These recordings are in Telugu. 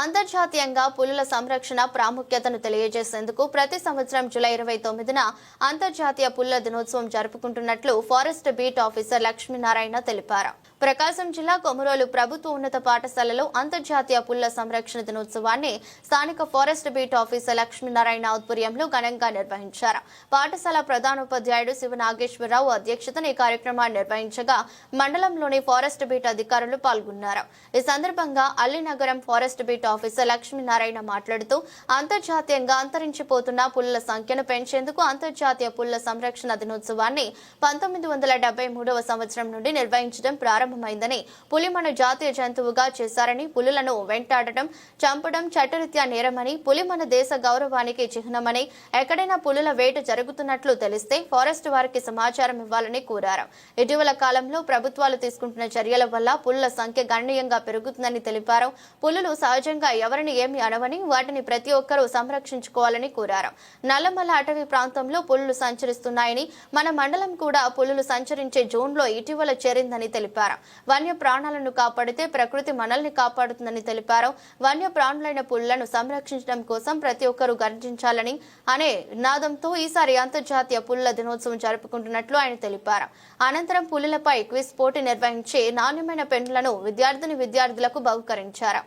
అంతర్జాతీయంగా పులుల సంరక్షణ ప్రాముఖ్యతను తెలియజేసేందుకు ప్రతి సంవత్సరం జూలై ఇరవై తొమ్మిదిన అంతర్జాతీయ పుల్ల దినోత్సవం జరుపుకుంటున్నట్లు ఫారెస్ట్ బీట్ ఆఫీసర్ లక్ష్మీనారాయణ తెలిపారు. ప్రకాశం జిల్లా కొమరోలు ప్రభుత్వ ఉన్నత పాఠశాలలో అంతర్జాతీయ పుల్ల సంరక్షణ దినోత్సవాన్ని స్థానిక ఫారెస్ట్ బీట్ ఆఫీసర్ లక్ష్మీనారాయణ ఆధ్వర్యంలో ఘనంగా నిర్వహించారు. పాఠశాల ప్రధానోపాధ్యాయుడు శివ నాగేశ్వరరావు అధ్యక్షతన ఈ కార్యక్రమాన్ని నిర్వహించగా మండలంలోని ఫారెస్ట్ బీట్ అధికారులు పాల్గొన్నారు. ఈ సందర్భంగా Allinagaram forest beat officer Lakshminarayana మాట్లాడుతూ అంతర్జాతీయంగా అంతరించిపోతున్న పుల్ల సంఖ్యను పెంచేందుకు అంతర్జాతీయ పుల్ల సంరక్షణ దినోత్సవాన్ని పంతొమ్మిది వందల డెబ్బై మూడవ సంవత్సరం నుండి నిర్వహించడం ప్రారంభమైందని పులి మన జాతీయ జంతువుగా చేశారని పులులను వెంటాడటం చంపడం చట్టరీత్యా నేరమని పులి మన దేశ గౌరవానికి చిహ్నమని ఎక్కడైనా పులుల వేట జరుగుతున్నట్లు తెలిస్తే ఫారెస్ట్ వారికి సమాచారం ఇవ్వాలని కోరారు. ఇటీవల కాలంలో ప్రభుత్వాలు తీసుకుంటున్న చర్యల వల్ల పులుల సంఖ్య గణనీయంగా పెరుగుతుందని తెలిపారు. పులులు సహజ సహజంగా ఎవరిని ఏమి అనవని వాటిని ప్రతి ఒక్కరూ సంరక్షించుకోవాలని కోరారు. నల్లమల్ల అటవీ ప్రాంతంలో పులులు సంచరిస్తున్నాయని మన మండలం కూడా పులులు సంచరించే జోన్లో ఇటీవల చేరిందని తెలిపారు. వన్య ప్రాణాలను కాపాడితే ప్రకృతి మనల్ని కాపాడుతుందని తెలిపారు. వన్య ప్రాణులైన పులులను సంరక్షించడం కోసం ప్రతి ఒక్కరూ గర్జించాలని అనే నినాదంతో ఈసారి అంతర్జాతీయ పులుల దినోత్సవం జరుపుకుంటున్నట్లు ఆయన తెలిపారు. అనంతరం పులులపై క్విజ్ పోటీ నిర్వహించి నాణ్యమైన పెన్నులను విద్యార్థిని విద్యార్థులకు బహుకరించారు.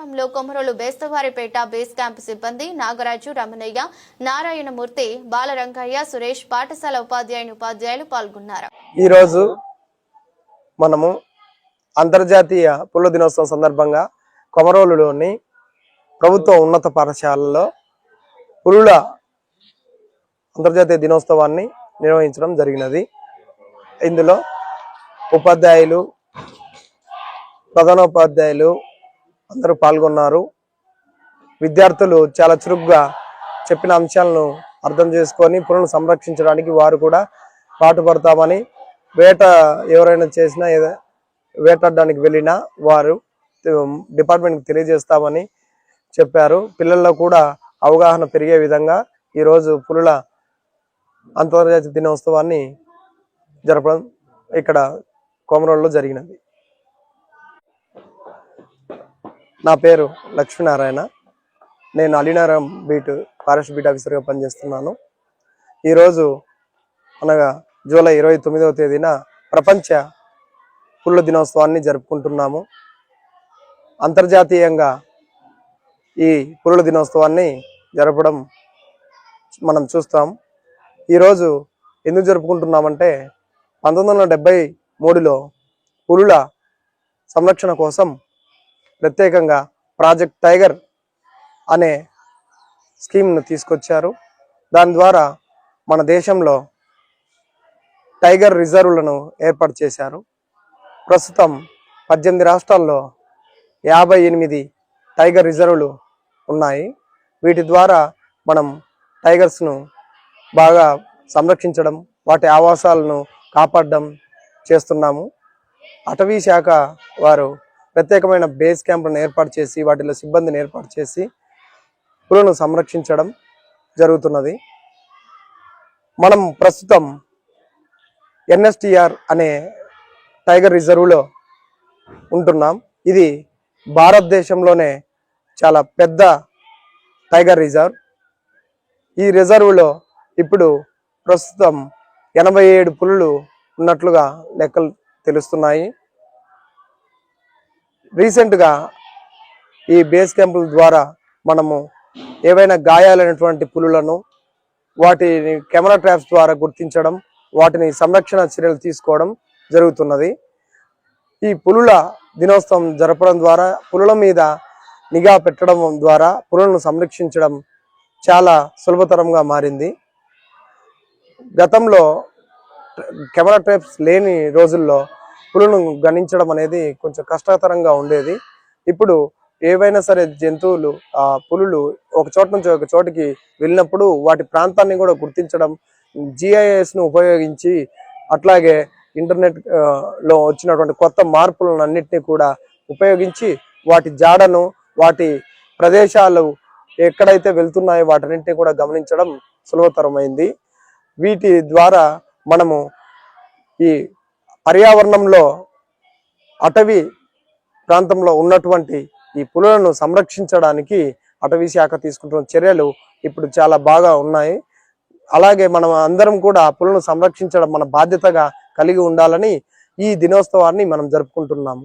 కార్యక్రమంలో కొమరోలు బేస్తవారిపేట బేస్ క్యాంప్ సిబ్బంది నాగరాజు రమణయ్య నారాయణమూర్తి బాలరంగయ్య సురేష్ పాఠశాల ఉపాధ్యాయుని ఉపాధ్యాయులు పాల్గొన్నారు. ఈరోజు మనము అంతర్జాతీయ పుల్ల దినోత్సవం సందర్భంగా కొమరోలులోని ప్రభుత్వ ఉన్నత పాఠశాలలో పులుల అంతర్జాతీయ దినోత్సవాన్ని నిర్వహించడం జరిగినది. ఇందులో ఉపాధ్యాయులు ప్రధానోపాధ్యాయులు అందరూ పాల్గొన్నారు. విద్యార్థులు చాలా చురుగ్గా చెప్పిన అంశాలను అర్థం చేసుకొని పులను సంరక్షించడానికి వారు కూడా పాటుపడతామని వేట ఎవరైనా చేసినా ఏదో వేటాడడానికి వెళ్ళినా వారు డిపార్ట్మెంట్కి తెలియజేస్తామని చెప్పారు. పిల్లల్లో కూడా అవగాహన పెరిగే విధంగా ఈరోజు పులుల అంతర్జాతీయ దినోత్సవాన్ని జరపడం ఇక్కడ కోమరంలో జరిగినది. నా పేరు లక్ష్మీనారాయణ. నేను అలీనారాం బీట్ ఫారెస్ట్ బీట్ ఆఫీసర్గా పనిచేస్తున్నాను. ఈరోజు అనగా జూలై ఇరవై తొమ్మిదవ తేదీన ప్రపంచ పుల్ల దినోత్సవాన్ని జరుపుకుంటున్నాము. అంతర్జాతీయంగా ఈ పుల్ల దినోత్సవాన్ని జరపడం మనం చూస్తాం. ఈరోజు ఎందుకు జరుపుకుంటున్నామంటే పంతొమ్మిది వందల డెబ్బై మూడులో పులుల సంరక్షణ కోసం ప్రత్యేకంగా ప్రాజెక్ట్ టైగర్ అనే స్కీమ్ను తీసుకొచ్చారు. దాని ద్వారా మన దేశంలో టైగర్ రిజర్వులను ఏర్పాటు చేశారు. ప్రస్తుతం పద్దెనిమిది రాష్ట్రాల్లో యాభై ఎనిమిది టైగర్ రిజర్వులు ఉన్నాయి. వీటి ద్వారా మనం టైగర్స్ను బాగా సంరక్షించడం వాటి ఆవాసాలను కాపాడడం చేస్తున్నాము. అటవీ శాఖ వారు ప్రత్యేకమైన బేస్ క్యాంపులను ఏర్పాటు చేసి వాటిలో సిబ్బందిని ఏర్పాటు చేసి పులులను సంరక్షించడం జరుగుతున్నది. మనం ప్రస్తుతం ఎన్ఎస్టిఆర్ అనే టైగర్ రిజర్వ్లో ఉంటున్నాం. ఇది భారతదేశంలోనే చాలా పెద్ద టైగర్ రిజర్వ్. ఈ రిజర్వ్లో ఇప్పుడు ప్రస్తుతం ఎనభై ఏడు పులులు ఉన్నట్లుగా లెక్కలు తెలుస్తున్నాయి. రీసెంట్గా ఈ బేస్ క్యాంపుల ద్వారా మనము ఏవైనా గాయాలైనటువంటి పులులను వాటిని కెమెరా ట్రాప్స్ ద్వారా గుర్తించడం వాటిని సంరక్షణ చర్యలు తీసుకోవడం జరుగుతున్నది. ఈ పులుల దినోత్సవం జరపడం ద్వారా పులుల మీద నిఘా పెట్టడం ద్వారా పులులను సంరక్షించడం చాలా సులభతరంగా మారింది. గతంలో కెమెరా ట్రాప్స్ లేని రోజుల్లో పులులను గణించడం అనేది కొంచెం కష్టతరంగా ఉండేది. ఇప్పుడు ఏవైనా సరే జంతువులు ఆ పులులు ఒక చోట నుంచి ఒక చోటికి వెళ్ళినప్పుడు వాటి ప్రాంతాన్ని కూడా గుర్తించడం జిఐఎస్ను ఉపయోగించి అట్లాగే ఇంటర్నెట్లో వచ్చినటువంటి కొత్త మార్పులను అన్నిటినీ కూడా ఉపయోగించి వాటి జాడను వాటి ప్రదేశాలు ఎక్కడైతే వెళ్తున్నాయో వాటన్నింటినీ కూడా గమనించడం సులభతరమైంది. వీటి ద్వారా మనము ఈ పర్యావరణంలో అటవీ ప్రాంతంలో ఉన్నటువంటి ఈ పులులను సంరక్షించడానికి అటవీ శాఖ తీసుకుంటున్న చర్యలు ఇప్పుడు చాలా బాగా ఉన్నాయి. అలాగే మనం అందరం కూడా పులులను సంరక్షించడం మన బాధ్యతగా కలిగి ఉండాలని ఈ దినోత్సవాన్ని మనం జరుపుకుంటున్నాము.